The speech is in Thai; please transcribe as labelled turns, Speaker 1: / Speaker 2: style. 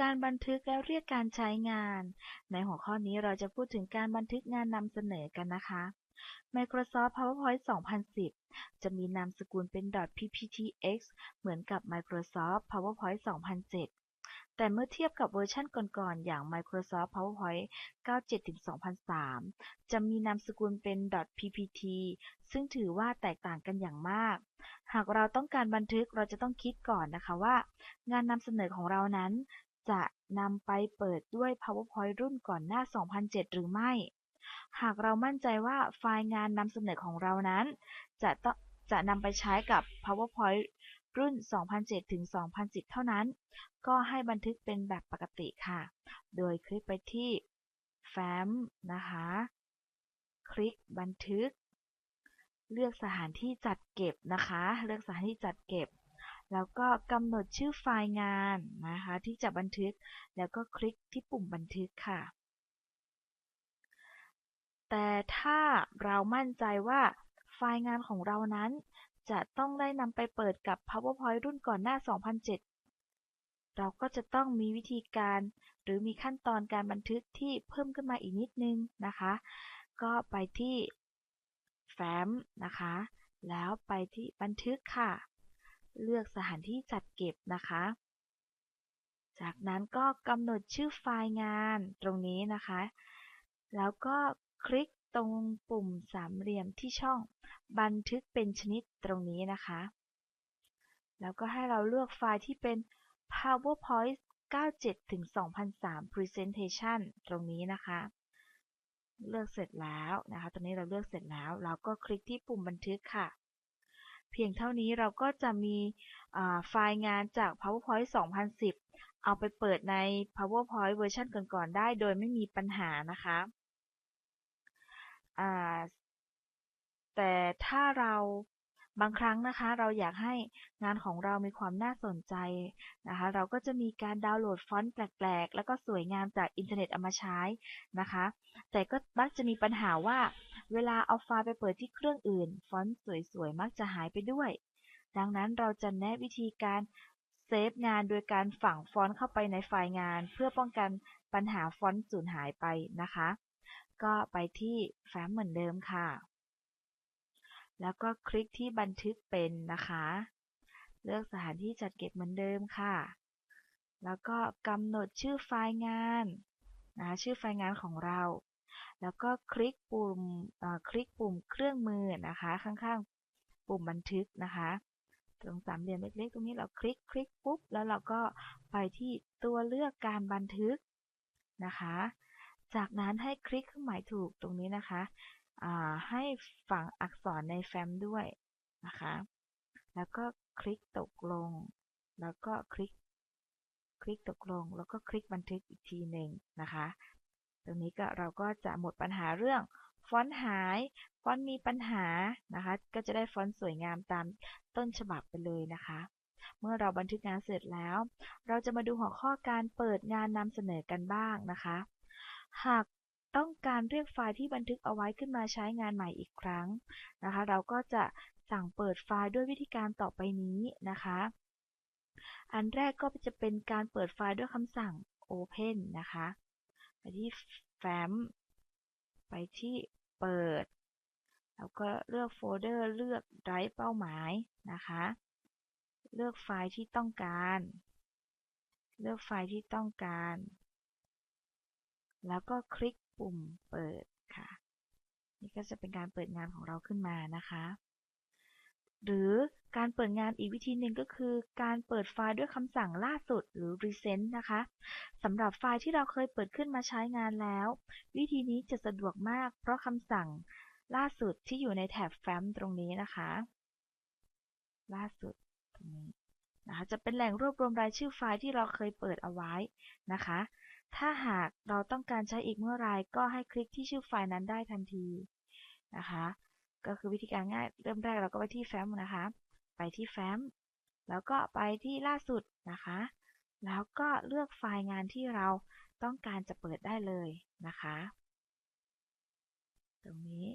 Speaker 1: การบันทึกและเรียกการใช้งาน ในหัวข้อนี้เราจะพูดถึงการบันทึกงานนำเสนอกันนะคะ Microsoft PowerPoint 2010 จะมีนามสกุลเป็น .pptx เหมือนกับ Microsoft PowerPoint 2007 แต่เมื่อเทียบกับเวอร์ชันก่อนๆ อย่าง Microsoft PowerPoint 97-2003 จะมีนามสกุลเป็น .ppt ซึ่งถือว่าแตกต่างกันอย่างมาก หากเราต้องการบันทึกเราจะต้องคิดก่อนนะคะว่า งานนำเสนอของเรานั้น จะนำไปเปิดด้วย PowerPoint รุ่นก่อนหน้า 2007 หรือไม่ หากเรามั่นใจว่าไฟล์งานนำเสนอของเรานั้น จะต้องจะนำไปใช้กับ PowerPoint รุ่น 2007 ถึง 2010 เท่านั้น ก็ให้บันทึกเป็นแบบปกติค่ะ โดยคลิกไปที่แฟ้มนะคะ คลิกบันทึก เลือกสถานที่จัดเก็บนะคะ เลือกสถานที่จัดเก็บ แล้วก็กำหนดชื่อไฟล์งานนะคะที่จะบันทึก แล้วก็คลิกที่ปุ่มบันทึกค่ะ แต่ถ้าเรามั่นใจว่าไฟล์งานของเรานั้น จะต้องได้นำไปเปิดกับ PowerPoint รุ่นก่อนหน้า 2007 เราก็จะต้องมีวิธีการ หรือมีขั้นตอนการบันทึกที่เพิ่มขึ้นมาอีกนิดนึงนะคะ ก็ไปที่แฟ้มนะคะ แล้วไปที่บันทึกค่ะ เลือกสถานที่จัดเก็บนะคะ จากนั้นก็กำหนดชื่อไฟล์งานตรงนี้นะคะ แล้วก็คลิกตรงปุ่มสามเหลี่ยมที่ช่อง บันทึกเป็นชนิดตรงนี้นะคะ แล้วก็ให้เราเลือกไฟล์ที่เป็น PowerPoint 97ถึง2003 Presentation ตรงนี้นะคะ เลือกเสร็จแล้วนะคะตอนนี้เราเลือกเสร็จแล้ว เราก็คลิกที่ปุ่มบันทึกค่ะ เพียงเท่านี้เราก็จะมีไฟล์งานจาก PowerPoint 2010 เอาไปเปิดใน PowerPoint เวอร์ชันก่อนๆได้โดยไม่มีปัญหานะคะแต่ถ้าเราบางครั้งนะคะ เราอยากให้งานของเรามีความน่าสนใจนะคะ เราก็จะมีการดาวน์โหลดฟอนต์แปลกๆ แล้วก็สวยงามจากอินเทอร์เน็ตเอามาใช้นะคะ แต่ก็มักจะมีปัญหาว่า เวลาเอาไฟล์ไปเปิดที่เครื่องอื่น ฟอนต์สวยๆ มักจะหายไปด้วย ดังนั้นเราจะแนะวิธีการเซฟงานโดยการฝังฟอนต์เข้าไปในไฟล์งาน เพื่อป้องกันปัญหาฟอนต์สูญหายไปนะคะ ก็ไปที่แฟ้มเหมือนเดิมค่ะ แล้วก็คลิกที่บันทึกเป็นนะคะ เลือกสถานที่จัดเก็บเหมือนเดิมค่ะ แล้วก็กำหนดชื่อไฟล์งานนะชื่อไฟล์งานของเรา แล้วก็คลิกปุ่มคลิกปุ่มเครื่องมือนะคะ ข้างๆ ปุ่มบันทึกนะคะ ตรงสามเหลี่ยมเล็กๆ ตรงนี้เราคลิกคลิกปุ๊บ แล้วเราก็ไปที่ตัวเลือกการบันทึกนะคะ จากนั้นให้คลิกเครื่องหมายถูกตรงนี้นะคะให้ฝังอักษรในแฟ้มด้วยนะคะ แล้วก็คลิกตกลง แล้วก็คลิก คลิกตกลง แล้วก็คลิกบันทึกอีกทีหนึ่งนะคะ ตรงนี้ก็เราก็จะหมดปัญหาเรื่องฟอนต์หาย ฟอนต์มีปัญหานะคะ ก็จะได้ฟอนต์สวยงามตามต้นฉบับไปเลยนะคะ เมื่อเราบันทึกงานเสร็จแล้ว เราจะมาดูหัวข้อการเปิดงานนำเสนอกันบ้างนะคะ หากต้องการเรียกไฟล์ที่บันทึกเอาไว้ขึ้นมาใช้งานใหม่อีกครั้งนะคะ เราก็จะสั่งเปิดไฟล์ด้วยวิธีการต่อไปนี้นะคะ อันแรกก็จะเป็นการเปิดไฟล์ด้วยคำสั่ง open นะคะ ไปที่แฟ้ม ไปที่เปิด แล้วก็เลือกโฟลเดอร์เลือกไดรฟ์เป้าหมายนะคะ เลือกไฟล์ที่ต้องการ เลือกไฟล์ที่ต้องการ แล้วก็คลิกปุ่มเปิดค่ะ นี่ก็จะเป็นการเปิดงานของเราขึ้นมานะคะ หรือการเปิดงานอีกวิธีหนึ่งก็คือ การเปิดไฟล์ด้วยคำสั่งล่าสุดหรือ recent นะคะสำหรับไฟล์ที่เราเคยเปิดขึ้นมาใช้งานแล้ว วิธีนี้จะสะดวกมาก เพราะคำสั่งล่าสุดที่อยู่ในแถบแฟ้มตรงนี้นะคะ ล่าสุดตรงนี้นะคะจะเป็นแหล่งรวบรวมรายชื่อไฟล์ที่เราเคยเปิดเอาไว้นะคะ ถ้าหากเราต้องการใช้อีกเมื่อไรก็ให้คลิกที่ชื่อไฟล์นั้นได้ทันทีนะคะ ก็คือวิธีการง่าย เริ่มแรกเราก็ไปที่แฟ้มนะคะ ไปที่แฟ้ม แล้วก็ไปที่ล่าสุดนะคะ แล้วก็เลือกไฟล์งานที่เราต้องการจะเปิดได้เลยนะคะ ตรงนี้